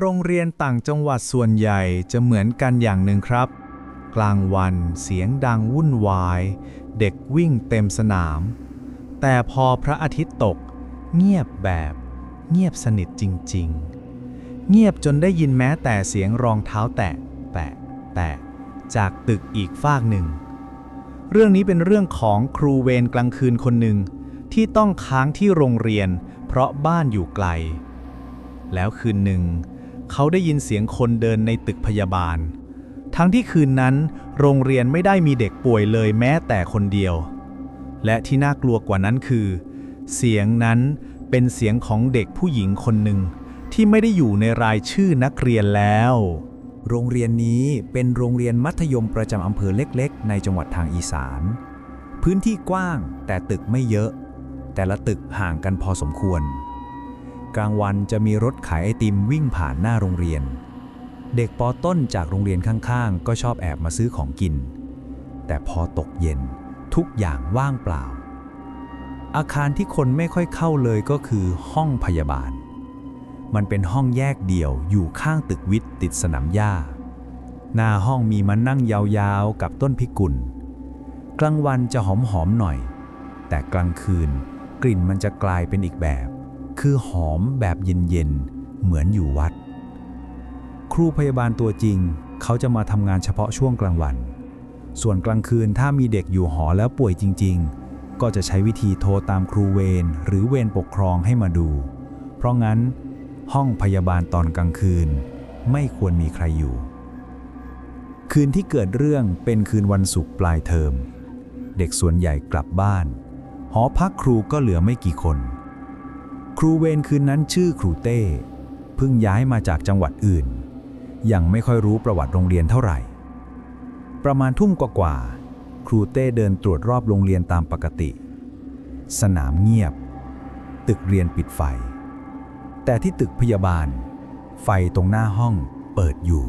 โรงเรียนต่างจังหวัดส่วนใหญ่จะเหมือนกันอย่างหนึ่งครับ กลางวันเสียงดังวุ่นวาย เด็กวิ่งเต็มสนาม แต่พอพระอาทิตย์ตก เงียบแบบ เงียบสนิทจริง ๆ เงียบจนได้ยินแม้แต่เสียงรองเท้าแตะ แตะ แตะ จากตึกอีกฟากหนึ่ง เรื่องนี้เป็นเรื่องของครูเวรกลางคืนคนหนึ่งที่ต้องค้างที่โรงเรียน เพราะบ้านอยู่ไกล แล้วคืนหนึ่ง เขาได้ยินเสียงคนเดินในตึกพยาบาล ทั้งที่คืนนั้นโรงเรียนไม่ได้มีเด็กป่วยเลยแม้แต่คนเดียว และที่น่ากลัวกว่านั้นคือ เสียงนั้นเป็นเสียงของเด็กผู้หญิงคนหนึ่งที่ไม่ได้อยู่ในรายชื่อนักเรียนแล้ว โรงเรียนนี้เป็นโรงเรียนมัธยมประจำอำเภอเล็กๆ ในจังหวัดทางอีสาน พื้นที่กว้างแต่ตึกไม่เยอะ แต่ละตึกห่างกันพอสมควร กลางวันจะมีรถขายไอติมวิ่งผ่านหน้าโรงเรียน เด็กปอต้นจากโรงเรียนข้างๆ ก็ชอบแอบมาซื้อของกิน แต่พอตกเย็นทุกอย่างว่างเปล่า อาคารที่คนไม่ค่อยเข้าเลยก็คือห้องพยาบาล มันเป็นห้องแยกเดี่ยวอยู่ข้างตึกวิทย์ติดสนามหญ้า หน้าห้องมีมานั่งยาวๆกับต้นพิกุล กลางวันจะหอมๆหน่อย แต่กลางคืนกลิ่นมันจะกลายเป็นอีกแบบ คือหอมแบบเย็นๆ เหมือนอยู่วัด ครูพยาบาลตัวจริง เขาจะมาทำงานเฉพาะช่วงกลางวัน ส่วนกลางคืนถ้ามีเด็กอยู่หอแล้วป่วยจริง ๆ ก็จะใช้วิธีโทรตามครูเวรหรือเวรปกครองให้มาดู เพราะงั้น ห้องพยาบาลตอนกลางคืน ไม่ควรมีใครอยู่ คืนที่เกิดเรื่องเป็นคืนวันศุกร์ปลายเทอม เด็กส่วนใหญ่กลับบ้าน หอพักครูก็เหลือไม่กี่คน ครูเวรคืนนั้นชื่อครูเต้เพิ่งย้ายมาจากจังหวัดอื่น ยังไม่ค่อยรู้ประวัติโรงเรียนเท่าไหร่ ประมาณทุ่มกว่าๆครูเต้เดินตรวจรอบโรงเรียนตามปกติ สนามเงียบ ตึกเรียนปิดไฟ แต่ที่ตึกพยาบาล ไฟตรงหน้าห้องเปิดอยู่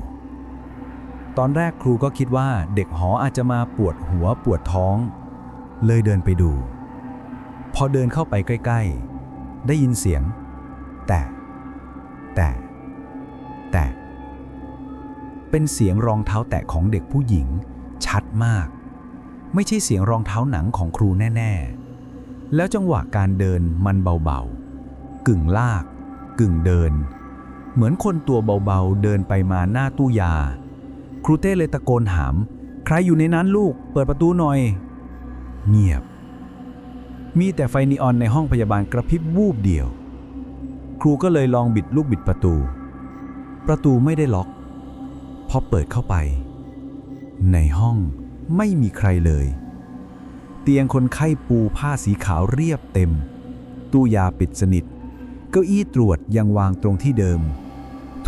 ตอนแรกครูก็คิดว่าเด็กหออาจจะมาปวดหัวปวดท้อง เลยเดินไปดู พอเดินเข้าไปใกล้ ๆ ได้ยินเสียง แต่ แต่ แต่ เป็นเสียงรองเท้าแตะของเด็กผู้หญิง ชัดมาก ไม่ใช่เสียงรองเท้าหนังของครูแน่ ๆ แล้วจังหวะการเดินมันเบาๆ กึ่งลาก กึ่งเดิน เหมือนคนตัวเบาๆ เดินไปมาหน้าตู้ยา ครูเต้เลยตะโกนถาม ใครอยู่ในนั้นลูก เปิดประตูหน่อย เงียบ มีแต่ไฟนีออนในห้องพยาบาลกระพริบวูบเดียว ครูก็เลยลองบิดลูกบิดประตู ประตูไม่ได้ล็อก พอเปิดเข้าไป ในห้องไม่มีใครเลย เตียงคนไข้ปูผ้าสีขาวเรียบเต็ม ตู้ยาปิดสนิท เก้าอี้ตรวจยังวางตรงที่เดิม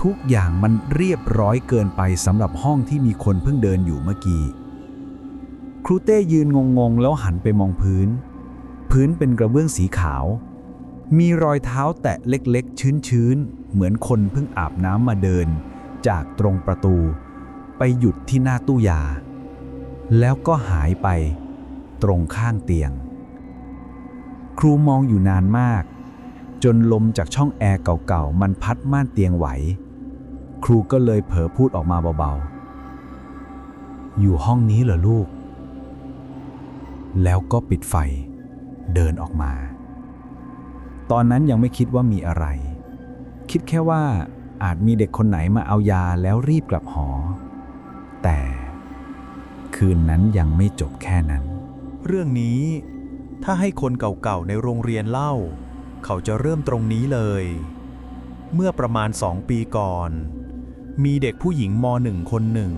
ทุกอย่างมันเรียบร้อยเกินไปสำหรับห้องที่มีคนเพิ่งเดินอยู่เมื่อกี้ ครูเต้ยืนงงๆแล้วหันไปมองพื้น พื้นเป็นกระเบื้องสีขาว มีรอยเท้าแตะเล็กๆ ชื้นๆ เหมือนคนเพิ่งอาบน้ำมาเดิน จากตรงประตู ไปหยุดที่หน้าตู้ยา แล้วก็หายไป ตรงข้างเตียง ครูมองอยู่นานมาก จนลมจากช่องแอร์เก่าๆ มันพัดม่านเตียงไหว ครูก็เลยเผลอพูดออกมาเบาๆ อยู่ห้องนี้เหรอลูก แล้วก็ปิดไฟ เดินออกมา ตอนนั้นยังไม่คิดว่ามีอะไร คิดแค่ว่าอาจมีเด็กคนไหนมาเอายาแล้วรีบกลับหอ แต่คืนนั้นยังไม่จบแค่นั้น เรื่องนี้ถ้าให้คนเก่าๆในโรงเรียนเล่า เขาจะเริ่มตรงนี้เลย เมื่อประมาณสองปีก่อน มีเด็กผู้หญิงมหนึ่งคนหนึ่ง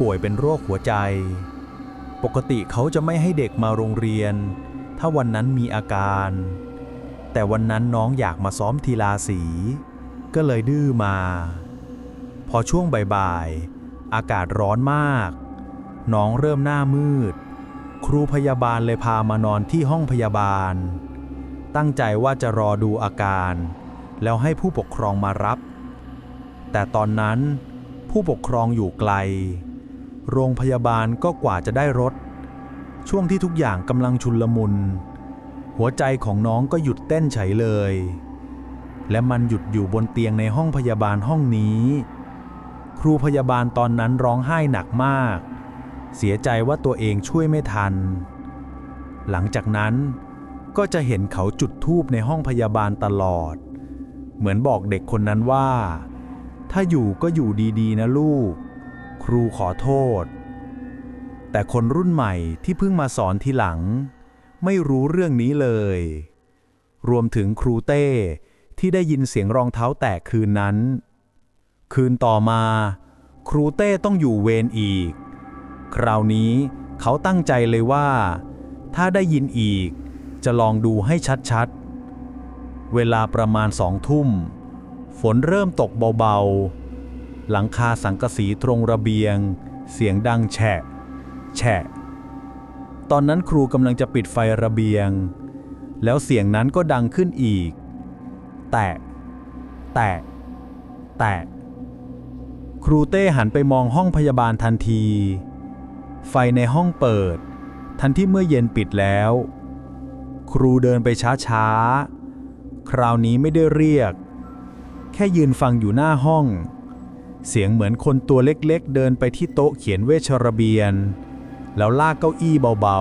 ป่วยเป็นโรคหัวใจ ปกติเขาจะไม่ให้เด็กมาโรงเรียน ถ้าวันนั้นมีอาการ แต่วันนั้นน้องอยากมาซ้อมทีลาสี ก็เลยดื้อมา พอช่วงบ่ายๆ อากาศร้อนมาก น้องเริ่มหน้ามืด ครูพยาบาลเลยพามานอนที่ห้องพยาบาล ตั้งใจว่าจะรอดูอาการ แล้วให้ผู้ปกครองมารับ แต่ตอนนั้นผู้ปกครองอยู่ไกล โรงพยาบาลก็กว่าจะได้รถ ช่วงที่ทุกอย่างกำลังชุนลมุน หัวใจของน้องก็หยุดเต้นเฉยเลย และมันหยุดอยู่บนเตียงในห้องพยาบาลห้องนี้ ครูพยาบาลตอนนั้นร้องไห้หนักมาก เสียใจว่าตัวเองช่วยไม่ทัน หลังจากนั้นก็จะเห็นเขาจุดธูปในห้องพยาบาลตลอด เหมือนบอกเด็กคนนั้นว่า ถ้าอยู่ก็อยู่ดีๆนะลูก ครูขอโทษ แต่คนรุ่นใหม่ที่เพิ่งมาสอนทีหลัง ไม่รู้เรื่องนี้เลย รวมถึงครูเต้ที่ได้ยินเสียงรองเท้าแตกคืนนั้น คืนต่อมา ครูเต้ต้องอยู่เวรอีก คราวนี้เขาตั้งใจเลยว่า ถ้าได้ยินอีก จะลองดูให้ชัดๆ เวลาประมาณสองทุ่ม ฝนเริ่มตกเบาๆ หลังคาสังกะสีตรงระเบียง เสียงดังแฉะ แฉะ ตอนนั้นครูกำลังจะปิดไฟระเบียง แล้วเสียงนั้นก็ดังขึ้นอีก แตะ แตะ แตะ ครูเต้หันไปมองห้องพยาบาลทันที ไฟในห้องเปิด ทันที่เมื่อเย็นปิดแล้ว ครูเดินไปช้าๆ คราวนี้ไม่ได้เรียก แค่ยืนฟังอยู่หน้าห้องเสียงเหมือนคนตัวเล็กๆ เดินไปที่โต๊ะเขียนเวชระเบียน แล้วลากเก้าอี้เบา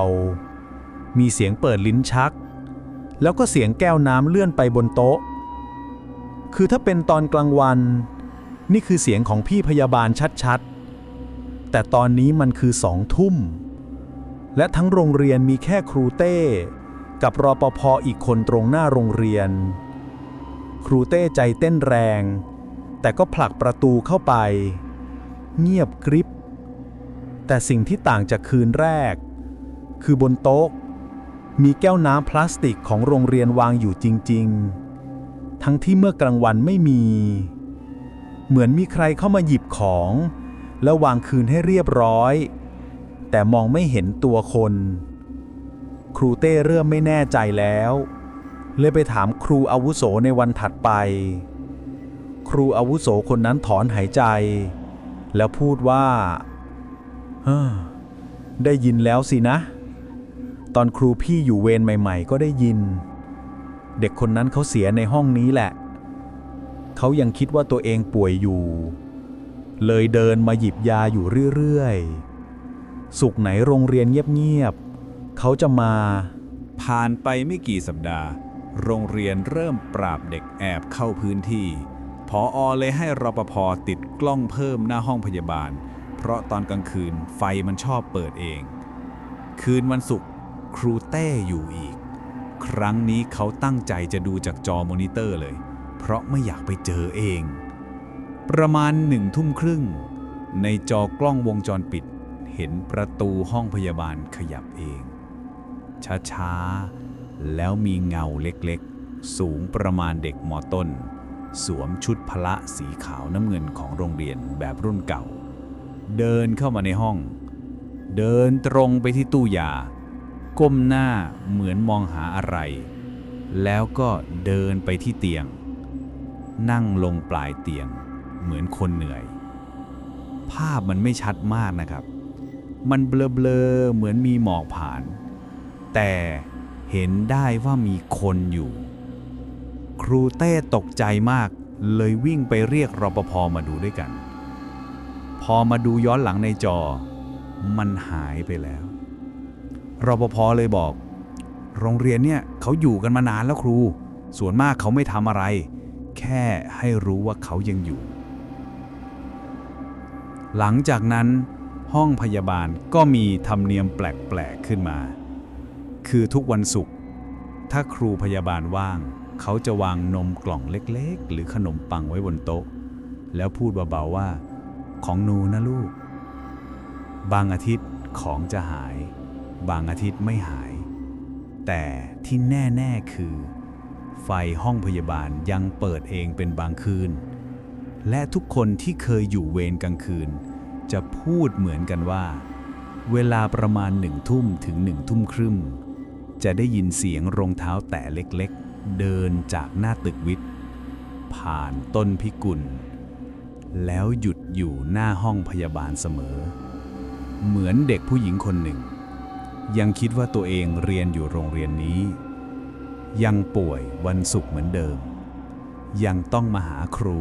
ๆ มีเสียงเปิดลิ้นชัก แล้วก็เสียงแก้วน้ำเลื่อนไปบนโต๊ะ คือถ้าเป็นตอนกลางวัน นี่คือเสียงของพี่พยาบาลชัดๆ แต่ตอนนี้มันคือสองทุ่ม และทั้งโรงเรียนมีแค่ครูเต้ กับรอปภอีกคนตรงหน้าโรงเรียน ครูเต้ใจเต้นแรง แต่ก็ผลักประตูเข้าไป เงียบกริบ แต่สิ่งที่ต่างจากคืนแรก คือบนโต๊ะ มีแก้วน้ำพลาสติกของโรงเรียนวางอยู่จริง ๆ ทั้งที่เมื่อกลางวันไม่มี เหมือนมีใครเข้ามาหยิบของ แล้ววางคืนให้เรียบร้อย แต่มองไม่เห็นตัวคน ครูเต้เริ่มไม่แน่ใจแล้ว เลยไปถามครูอาวุโสในวันถัดไป ครูอาวุโสคนนั้นถอนหายใจ แล้วพูดว่า ได้ยินแล้วสินะ ตอนครูพี่อยู่เวรใหม่ ๆ ก็ได้ยิน เด็กคนนั้นเขาเสียในห้องนี้แหละ เขายังคิดว่าตัวเองป่วยอยู่ เลยเดินมาหยิบยาอยู่เรื่อยๆ สุกไหนโรงเรียนเงียบๆ เขาจะมา ผ่านไปไม่กี่สัปดาห์ โรงเรียนเริ่มปราบเด็กแอบเข้าพื้นที่ พออเลยให้รปภติดกล้องเพิ่มหน้าห้องพยาบาล เพราะตอนกลางคืนไฟมันชอบเปิดเอง คืนวันศุกร์ครูเต้อยู่อีก ครั้งนี้เขาตั้งใจจะดูจากจอมอนิเตอร์เลย เพราะไม่อยากไปเจอเอง ประมาณหนึ่งทุ่มครึ่ง ในจอกล้องวงจรปิด เห็นประตูห้องพยาบาลขยับเอง ช้าๆ แล้วมีเงาเล็กๆ สูงประมาณเด็กมอต้น สวมชุดพละสีขาวน้ำเงินของโรงเรียนแบบรุ่นเก่า เดินเข้ามาในห้อง เดินตรงไปที่ตู้ยา ก้มหน้าเหมือนมองหาอะไร แล้วก็เดินไปที่เตียง นั่งลงปลายเตียง เหมือนคนเหนื่อย ภาพมันไม่ชัดมากนะครับ มันเบลอๆเหมือนมีหมอกผ่าน แต่เห็นได้ว่ามีคนอยู่ ครูเต้ตกใจมากเลยวิ่งไปเรียกรปภมาดูด้วยกัน พอมาดูย้อนหลังในจอ มันหายไปแล้วรปภเลยบอก โรงเรียนเนี่ยเขาอยู่กันมานานแล้วครู ส่วนมากเขาไม่ทำอะไร แค่ให้รู้ว่าเขายังอยู่ หลังจากนั้น ห้องพยาบาลก็มีธรรมเนียมแปลกๆขึ้นมา คือทุกวันศุกร์ถ้าครูพยาบาลว่าง เขาจะวางนมกล่องเล็กๆ หรือขนมปังไว้บนโต๊ะ แล้วพูดเบาๆว่า ของหนูนะลูก บางอาทิตย์ของจะหาย บางอาทิตย์ไม่หาย แต่ที่แน่ ๆ คือ ไฟห้องพยาบาลยังเปิดเองเป็นบางคืน และทุกคนที่เคยอยู่เวรกลางคืน จะพูดเหมือนกันว่า เวลาประมาณหนึ่งทุ่มถึงหนึ่งทุ่มครึ่งจะได้ยินเสียงรองเท้าแตะเล็กๆ เดินจากหน้าตึกวิทย์ ผ่านต้นพิกุล แล้วหยุดอยู่หน้าห้องพยาบาลเสมอ เหมือนเด็กผู้หญิงคนหนึ่ง ยังคิดว่าตัวเองเรียนอยู่โรงเรียนนี้ ยังป่วยวันศุกร์เหมือนเดิม ยังต้องมาหาครู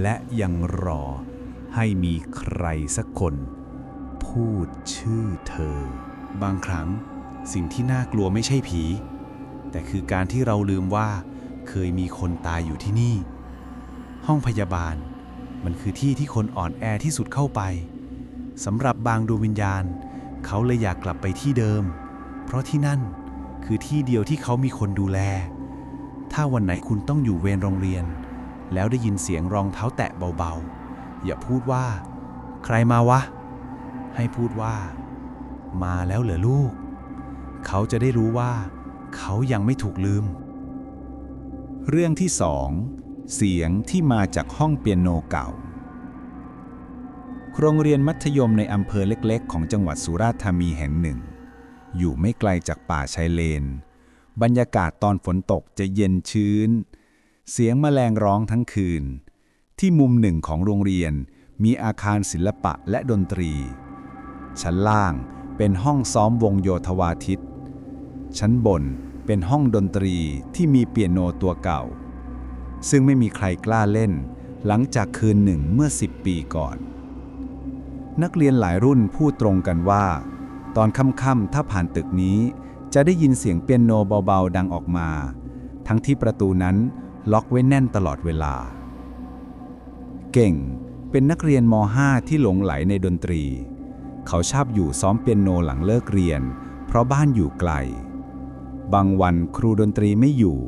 และยังรอให้มีใครสักคน พูดชื่อเธอ บางครั้งสิ่งที่น่ากลัวไม่ใช่ผี แต่คือการที่เราลืมว่าเคยมีคนตายอยู่ที่นี่ ห้องพยาบาล มันคือที่ที่คนอ่อนแอที่สุดเข้าไปสำหรับบางดวงวิญญาณ เขาเลยอยากกลับไปที่เดิม เพราะที่นั่นคือที่เดียวที่เขามีคนดูแล ถ้าวันไหนคุณต้องอยู่เวรโรงเรียน แล้วได้ยินเสียงรองเท้าแตะเบาๆ อย่าพูดว่า ใครมาวะ ให้พูดว่า มาแล้วเหรอลูก เขาจะได้รู้ว่า เขายังไม่ถูกลืม เรื่องที่สอง เสียงที่มาจากห้องเปียโนเก่า โรงเรียนมัธยมในอำเภอเล็กๆ ของจังหวัดสุราษฎร์ธานีแห่งหนึ่ง อยู่ไม่ไกลจากป่าชายเลน บรรยากาศตอนฝนตกจะเย็นชื้น เสียงแมลงร้องทั้งคืน ที่มุมหนึ่งของโรงเรียนมีอาคารศิลปะและดนตรี ชั้นล่างเป็นห้องซ้อมวงโยธวาทิต ชั้นบนเป็นห้องดนตรีที่มีเปียโนตัวเก่า ซึ่งไม่มีใครกล้าเล่น หลังจากคืนหนึ่งเมื่อ 10 ปีก่อน นักเรียนหลายรุ่นพูดตรงกันว่า ตอนค่ำๆถ้าผ่านตึกนี้ จะได้ยินเสียงเปียโนเบาๆดังออกมา ทั้งที่ประตูนั้นล็อกไว้แน่นตลอดเวลา เก่งเป็นนักเรียนม .5 ที่หลงไหลในดนตรี เขาชอบอยู่ซ้อมเปียโนหลังเลิกเรียน เพราะบ้านอยู่ไกล บางวันครูดนตรีไม่อยู่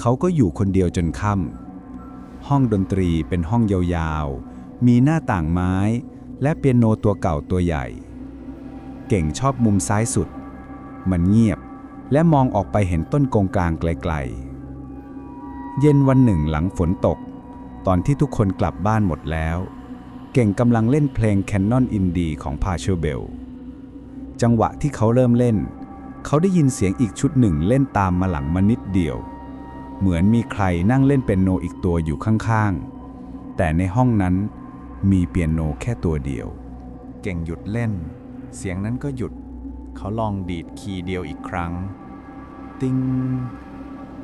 เขาก็อยู่คนเดียวจนค่ำห้องดนตรีเป็นห้องยาวๆ มีหน้าต่างไม้ และเปียโนตัวเก่าตัวใหญ่ เก่งชอบมุมซ้ายสุด มันเงียบและมองออกไปเห็นต้นกงกลางไกลๆ เย็นวันหนึ่งหลังฝนตก ตอนที่ทุกคนกลับบ้านหมดแล้ว เก่งกำลังเล่นเพลง Canon Indie ของพาเชลเบล จังหวะที่เขาเริ่มเล่น เขาได้ยินเสียงอีกชุดหนึ่งเล่นตามมาหลังมานิดเดียว เหมือนมีใครนั่งเล่นเปียโนอีกตัวอยู่ข้างๆ แต่ในห้องนั้นมีเปียโนแค่ตัวเดียว เก่งหยุดเล่น เสียงนั้นก็หยุด เขาลองดีดคีย์เดียวอีกครั้ง ติ้ง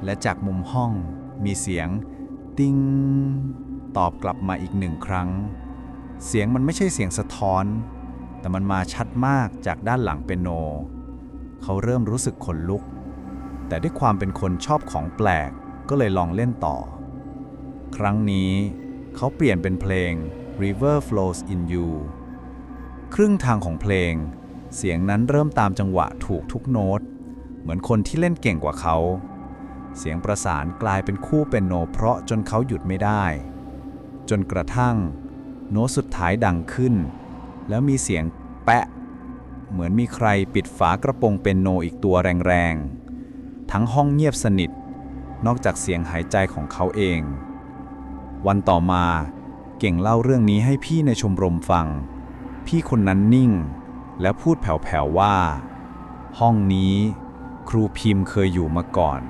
และจากมุมห้องมีเสียง ติ้ง ตอบกลับมาอีกหนึ่งครั้ง เสียงมันไม่ใช่เสียงสะท้อน แต่มันมาชัดมากจากด้านหลังเปียโน เขาเริ่มรู้สึกขนลุก แต่ด้วยความเป็นคนชอบของแปลก ก็เลยลองเล่นต่อ ครั้งนี้เขาเปลี่ยนเป็นเพลง River Flows in You ครึ่งทางของเพลง เสียงนั้นเริ่มตามจังหวะถูกทุกโน้ต เหมือนคนที่เล่นเก่งกว่าเขา เสียงประสานกลายเป็นคู่เป็นโนเพราะจนเขาหยุดไม่ได้ จนกระทั่ง โน้ตสุดท้ายดังขึ้น แล้วมีเสียงแปะ เหมือนมีใครปิดฝากระโปรงเป็นโนอีกตัวแรงๆ ทั้งห้องเงียบสนิท นอกจากเสียงหายใจของเขาเอง วันต่อมาเก่งเล่าเรื่องนี้ให้พี่ในชมรมฟัง พี่คนนั้นนิ่ง และพูดแผ่วๆว่า ห้องนี้ครูพิมพ์เคยอยู่มาก่อน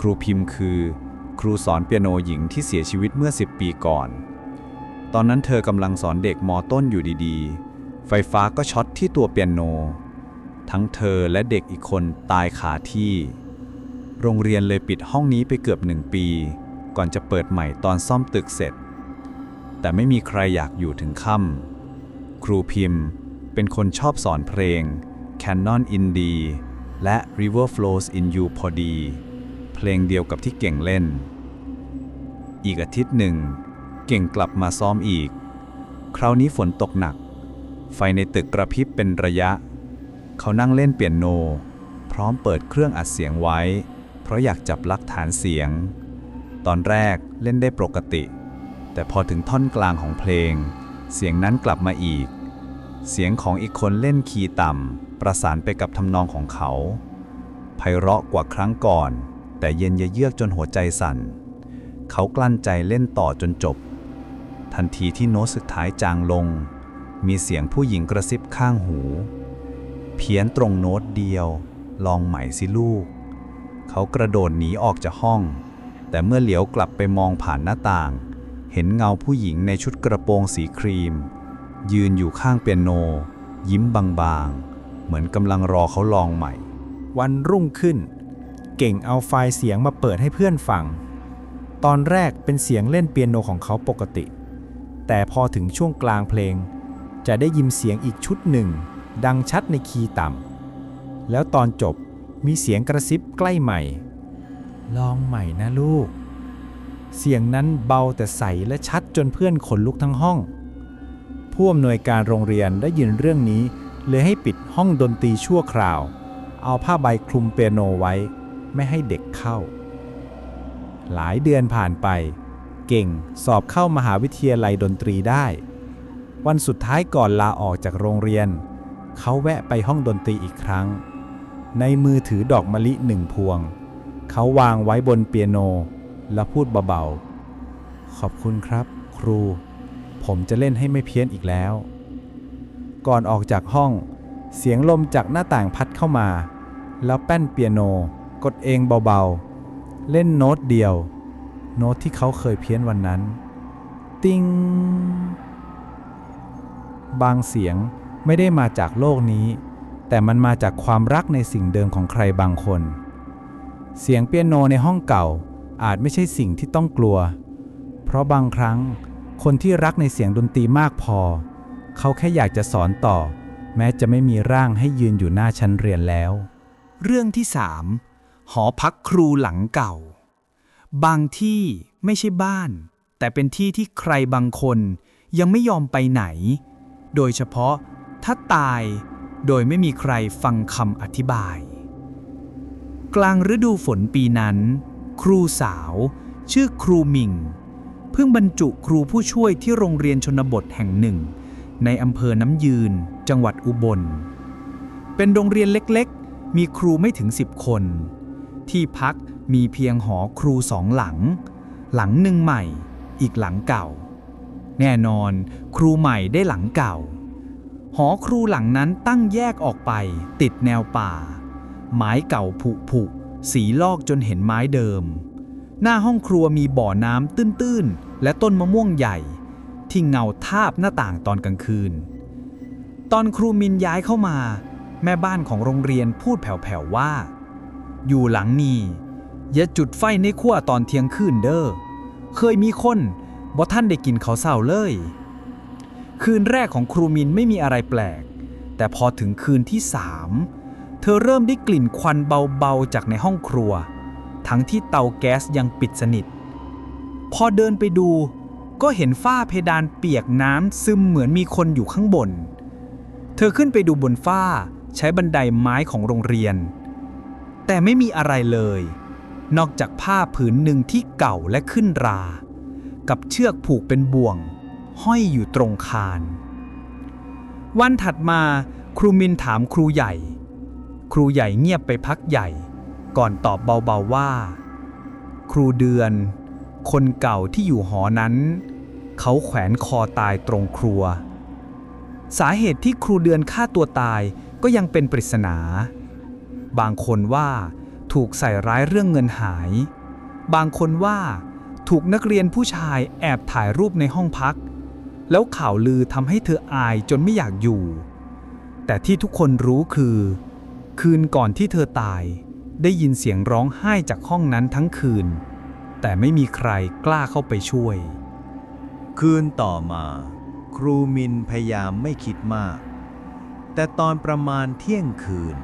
ครูพิมพ์คือ ครูสอนเปียโนหญิงที่เสียชีวิตเมื่อ 10 ปีก่อน ตอนนั้นเธอกำลังสอนเด็กมอต้นอยู่ดีๆ ไฟฟ้าก็ช็อตที่ตัวเปียโน ทั้งเธอและเด็กอีกคนตายคาที่ โรงเรียนเลยปิดห้องนี้ไปเกือบหนึ่งปี ก่อนจะเปิดใหม่ตอนซ่อมตึกเสร็จ แต่ไม่มีใครอยากอยู่ถึงค่ำครูพิมพ์เป็นคนชอบสอนเพลง Canon in D และ River Flows in You พอดี เพลงเดียวกับที่เก่งเล่น อีกอาทิตย์หนึ่ง เก่งกลับมาซ้อมอีก คราวนี้ฝนตกหนัก ไฟในตึกกระพริบเป็นระยะ เขานั่งเล่นเปียโน พร้อมเปิดเครื่องอัดเสียงไว้ ราะอยากจับลักฐานเสียง ตอนแรกเล่นได้ปกติ แต่พอถึงท่อนกลางของเพลง เสียงนั้นกลับมาอีก เสียงของอีกคนเล่นคีย์ต่ำประสานไปกับทำนองของเขาไพเราะกว่าครั้งก่อน แต่เย็นเยือกจนหัวใจสั่น เขากลั้นใจเล่นต่อจนจบ ทันทีที่โน้ตสุดท้ายจางลง มีเสียงผู้หญิงกระซิบข้างหู เพี้ยนตรงโน้ตเดียว ลองใหม่สิลูก เขากระโดดหนีออกจากห้อง แต่เมื่อเหลียวกลับไปมองผ่านหน้าต่าง เห็นเงาผู้หญิงในชุดกระโปรงสีครีม ยืนอยู่ข้างเปียโน ยิ้มบางๆ เหมือนกำลังรอเขาลองใหม่ วันรุ่งขึ้น เก่งเอาไฟล์เสียงมาเปิดให้เพื่อนฟัง ตอนแรกเป็นเสียงเล่นเปียโนของเขาปกติ แต่พอถึงช่วงกลางเพลง จะได้ยินเสียงอีกชุดหนึ่ง ดังชัดในคีย์ต่ำแล้วตอนจบ มีเสียงกระซิบใกล้ใหม่ ลองใหม่นะลูก เสียงนั้นเบาแต่ใสและชัดจนเพื่อนขนลุกทั้งห้อง ผู้อำนวยการโรงเรียนได้ยินเรื่องนี้ เลยให้ปิดห้องดนตรีชั่วคราว เอาผ้าใบคลุมเปียโนไว้ ไม่ให้เด็กเข้า หลายเดือนผ่านไป เก่งสอบเข้ามหาวิทยาลัยดนตรีได้ วันสุดท้ายก่อนลาออกจากโรงเรียน เขาแวะไปห้องดนตรีอีกครั้ง ในมือถือดอกมะลิหนึ่งพวง เขาวางไว้บนเปียโน แล้วพูดเบาๆ ขอบคุณครับ ครู ผมจะเล่นให้ไม่เพี้ยนอีกแล้ว ก่อนออกจากห้อง เสียงลมจากหน้าต่างพัดเข้ามา แล้วแป้นเปียโน กดเองเบาๆ เล่นโน้ตเดียว โน้ตที่เขาเคยเพี้ยนวันนั้น ติงบางเสียงไม่ได้มาจากโลกนี้ แต่มันมาจากความรักในสิ่งเดิมของใครบางคน เสียงเปียโนในห้องเก่าอาจไม่ใช่สิ่งที่ต้องกลัว เพราะบางครั้งคนที่รักในเสียงดนตรีมากพอ เขาแค่อยากจะสอนต่อ แม้จะไม่มีร่างให้ยืนอยู่หน้าชั้นเรียนแล้ว เรื่องที่สามหอพักครูหลังเก่า บางที่ไม่ใช่บ้าน แต่เป็นที่ที่ใครบางคนยังไม่ยอมไปไหน โดยเฉพาะถ้าตาย โดยไม่มีใครฟังคำอธิบาย กลางฤดูฝนปีนั้น ครูสาว ชื่อครูมิง เพิ่งบรรจุครูผู้ช่วยที่โรงเรียนชนบทแห่งหนึ่ง ในอำเภอน้ำยืน จังหวัดอุบล เป็นโรงเรียนเล็กๆ มีครูไม่ถึง10คน ที่พักมีเพียงหอครูสองหลัง หลังหนึ่งใหม่ อีกหลังเก่า แน่นอน ครูใหม่ได้หลังเก่า หอครูหลังนั้นตั้งแยกออกไป ติดแนวป่า ไม้เก่าผุผุสีลอกจนเห็นไม้เดิม หน้าห้องครัวมีบ่อน้ำตื้นๆ และต้นมะม่วงใหญ่ ที่เงาทาบหน้าต่างตอนกลางคืน ตอนครูมินย้ายเข้ามา แม่บ้านของโรงเรียนพูดแผ่วๆว่า อยู่หลังนี้อย่าจุดไฟในขั้วตอนเที่ยงคืนเด้อเคยมีคนบ่ท่านได้กินเขาวเศร้าเลย คืนแรกของครูมินไม่มีอะไรแปลก แต่พอถึงคืนที่สามเธอเริ่มได้กลิ่นควันเบาๆจากในห้องครัว ทั้งที่เตาแก๊สยังปิดสนิท พอเดินไปดู ก็เห็นฝ้าเพดานเปียกน้ำซึมเหมือนมีคนอยู่ข้างบน เธอขึ้นไปดูบนฝ้าใช้บันไดไม้ของโรงเรียน แต่ไม่มีอะไรเลย นอกจากผ้าผืนหนึ่งที่เก่าและขึ้นรา กับเชือกผูกเป็นบ่วง ห้อยอยู่ตรงคาน วันถัดมาครูมินถามครูใหญ่ ครูใหญ่เงียบไปพักใหญ่ ก่อนตอบเบาๆว่า ครูเดือน คนเก่าที่อยู่หอนั้น เขาแขวนคอตายตรงครัว สาเหตุที่ครูเดือนฆ่าตัวตายก็ยังเป็นปริศนา บางคนว่าถูกใส่ร้ายเรื่องเงินหาย บางคนว่าถูกนักเรียนผู้ชายแอบถ่ายรูปในห้องพัก แล้วข่าวลือทำให้เธออายจนไม่อยากอยู่ แต่ที่ทุกคนรู้คือ คืนก่อนที่เธอตาย ได้ยินเสียงร้องไห้จากห้องนั้นทั้งคืน แต่ไม่มีใครกล้าเข้าไปช่วย คืนต่อมา ครูมินพยายามไม่คิดมาก แต่ตอนประมาณเที่ยงคืน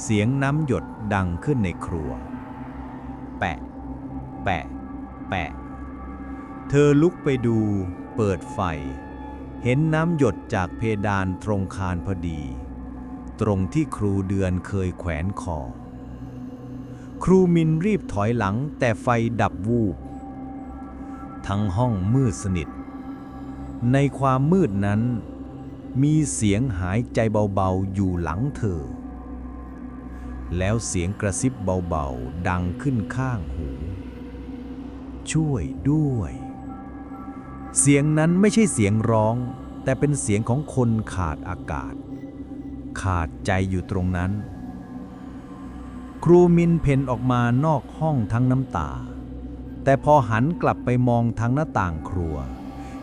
เสียงน้ำหยดดังขึ้นในครัว แปะ แปะ แปะ เธอลุกไปดู เปิดไฟ เห็นน้ำหยดจากเพดานตรงคานพอดี ตรงที่ครูเดือนเคยแขวนคอ ครูมินรีบถอยหลังแต่ไฟดับวูบ ทั้งห้องมืดสนิท ในความมืดนั้น มีเสียงหายใจเบาๆอยู่หลังเธอ แล้วเสียงกระซิบเบาๆดังขึ้นข้างหู ช่วยด้วย เสียงนั้นไม่ใช่เสียงร้อง แต่เป็นเสียงของคนขาดอากาศ ขาดใจอยู่ตรงนั้น ครูมินเพ่นออกมานอกห้องทั้งน้ำตา แต่พอหันกลับไปมองทางหน้าต่างครัว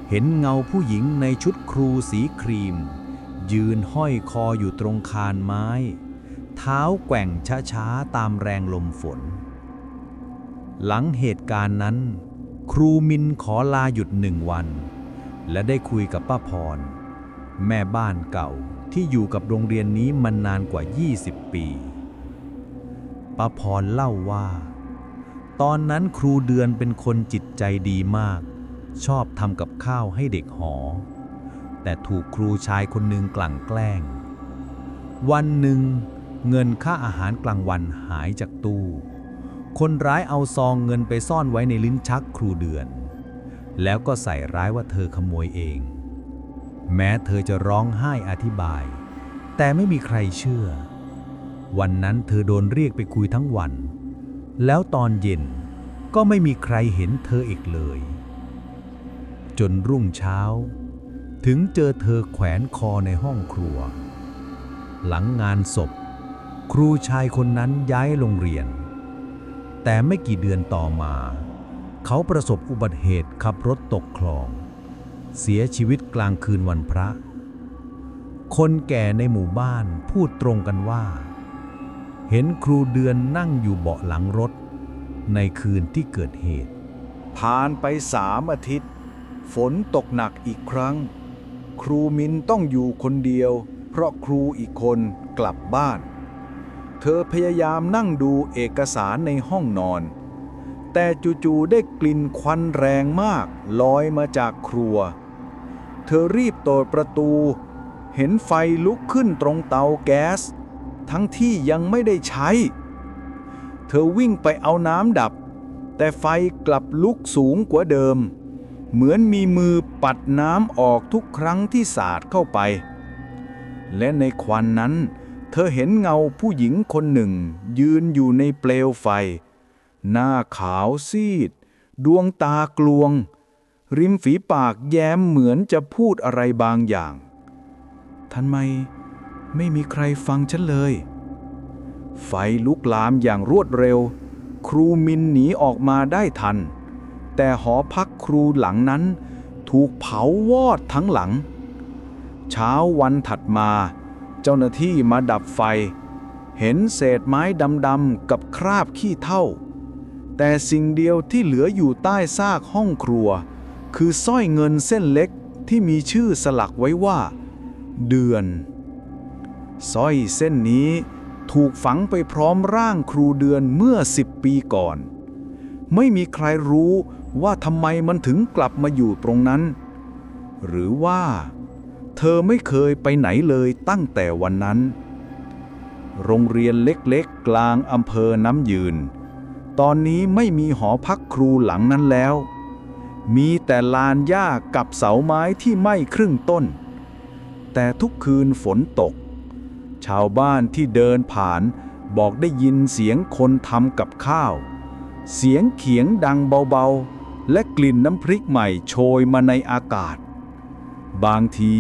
เห็นเงาผู้หญิงในชุดครูสีครีม ยืนห้อยคออยู่ตรงคานไม้ เท้าแกว่งช้าๆตามแรงลมฝน หลังเหตุการณ์นั้น ครูมินขอลาหยุดหนึ่งวัน และได้คุยกับป้าพร แม่บ้านเก่าที่อยู่กับโรงเรียนนี้มานานกว่า 20 ปี ป้าพรเล่าว่า ตอนนั้นครูเดือนเป็นคนจิตใจดีมาก ชอบทำกับข้าวให้เด็กหอ แต่ถูกครูชายคนหนึ่งกลั่นแกล้ง วันหนึ่งเงินค่าอาหารกลางวันหายจากตู้ คนร้ายเอาซองเงินไปซ่อนไว้ในลิ้นชักครูเดือน แล้วก็ใส่ร้ายว่าเธอขโมยเอง แม้เธอจะร้องไห้อธิบาย แต่ไม่มีใครเชื่อ วันนั้นเธอโดนเรียกไปคุยทั้งวัน แล้วตอนเย็นก็ไม่มีใครเห็นเธออีกเลย จนรุ่งเช้า ถึงเจอเธอแขวนคอในห้องครัว หลังงานศพ ครูชายคนนั้นย้ายโรงเรียน แต่ไม่กี่เดือนต่อมา เขาประสบอุบัติเหตุขับรถตกคลอง เสียชีวิตกลางคืนวันพระ คนแก่ในหมู่บ้านพูดตรงกันว่า เห็นครูเดือนนั่งอยู่เบาะหลังรถ ในคืนที่เกิดเหตุ ผ่านไปสามอาทิตย์ ฝนตกหนักอีกครั้ง ครูมินต้องอยู่คนเดียว เพราะครูอีกคนกลับบ้าน เธอพยายามนั่งดูเอกสารในห้องนอน แต่จู่ๆได้กลิ่นควันแรงมากลอยมาจากครัว เธอรีบเปิดประตู เห็นไฟลุกขึ้นตรงเตาแก๊ส ทั้งที่ยังไม่ได้ใช้ เธอวิ่งไปเอาน้ำดับ แต่ไฟกลับลุกสูงกว่าเดิม เหมือนมีมือปัดน้ำออกทุกครั้งที่สาดเข้าไป และในควันนั้นเเธอเห็นเงาผู้หญิงคนหนึ่ง ยืนอยู่ในเปลวไฟ หน้าขาวซีด ดวงตากลวง ริมฝีปากแย้มเหมือนจะพูดอะไรบางอย่างทำไมไม่มีใครฟังฉันเลย ไฟลุกลามอย่างรวดเร็ว ครูมินหนีออกมาได้ทัน แต่หอพักครูหลังนั้น ถูกเผาวอดทั้งหลัง เช้าวันถัดมา เจ้าหน้าที่มาดับไฟ เห็นเศษไม้ดำๆกับคราบขี้เถ้าแต่สิ่งเดียวที่เหลืออยู่ใต้ซากห้องครัว คือสร้อยเงินเส้นเล็กที่มีชื่อสลักไว้ว่า เดือนสร้อยเส้นนี้ถูกฝังไปพร้อมร่างครูเดือนเมื่อสิบปีก่อน ไม่มีใครรู้ว่าทำไมมันถึงกลับมาอยู่ตรงนั้น หรือว่า เธอไม่เคยไปไหนเลยตั้งแต่วันนั้น โรงเรียนเล็กๆ กลางอำเภอน้ำยืน ตอนนี้ไม่มีหอพักครูหลังนั้นแล้ว มีแต่ลานหญ้ากับเสาไม้ที่ไหม้ครึ่งต้น แต่ทุกคืนฝนตก ชาวบ้านที่เดินผ่านบอกได้ยินเสียงคนทำกับข้าว เสียงเขียงดังเบาๆ และกลิ่นน้ำพริกใหม่โชยมาในอากาศ บางที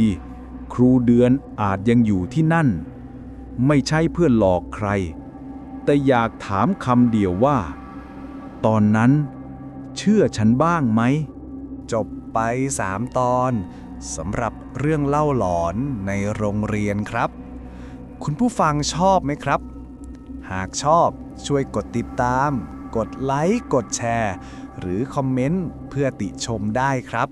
ครูเดือนอาจยังอยู่ที่นั่น ไม่ใช่เพื่อหลอกใคร แต่อยากถามคำเดียวว่า ตอนนั้น เชื่อฉันบ้างไหม จบไป3ตอนสำหรับเรื่องเล่าหลอนในโรงเรียนครับ คุณผู้ฟังชอบไหมครับ หากชอบช่วยกดติดตาม กดไลค์ กดแชร์ หรือคอมเมนต์เพื่อติชมได้ครับ